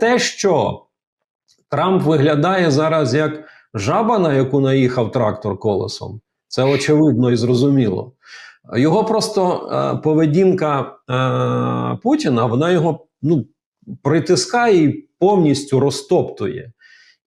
Те, що Трамп виглядає зараз як жаба, на яку наїхав трактор колесом, це очевидно і зрозуміло. Його просто е, поведінка е, Путіна, вона його ну, притискає і повністю розтоптує.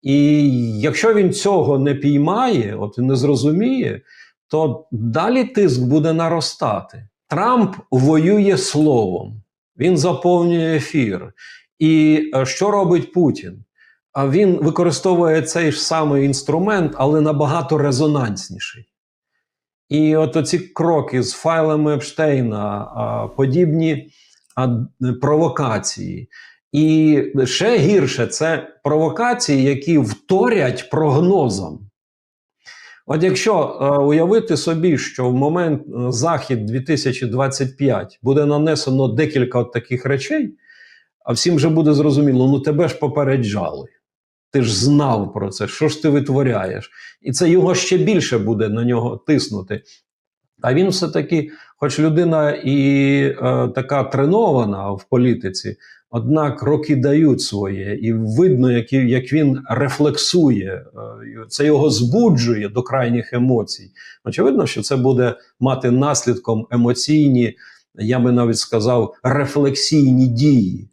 І якщо він цього не піймає, от не зрозуміє, то далі тиск буде наростати. Трамп воює словом, він заповнює ефір. І е, що робить Путін? Він використовує цей ж самий інструмент, але набагато резонансніший. І от оці кроки з файлами Епштейна, подібні провокації. І ще гірше це провокації, які вторять прогнозам. От якщо е, уявити собі, що в момент е, захід 2025 буде нанесено декілька от таких речей, а всім вже буде зрозуміло, ну тебе ж попереджали. Ти ж знав про це, що ж ти витворяєш? І це його ще більше буде на нього тиснути. А він все-таки, хоч людина і е, така тренована в політиці, однак роки дають своє, і видно, як, як він рефлексує, е, це його збуджує до крайніх емоцій. Очевидно, що це буде мати наслідком емоційні, я би навіть сказав, рефлексійні дії.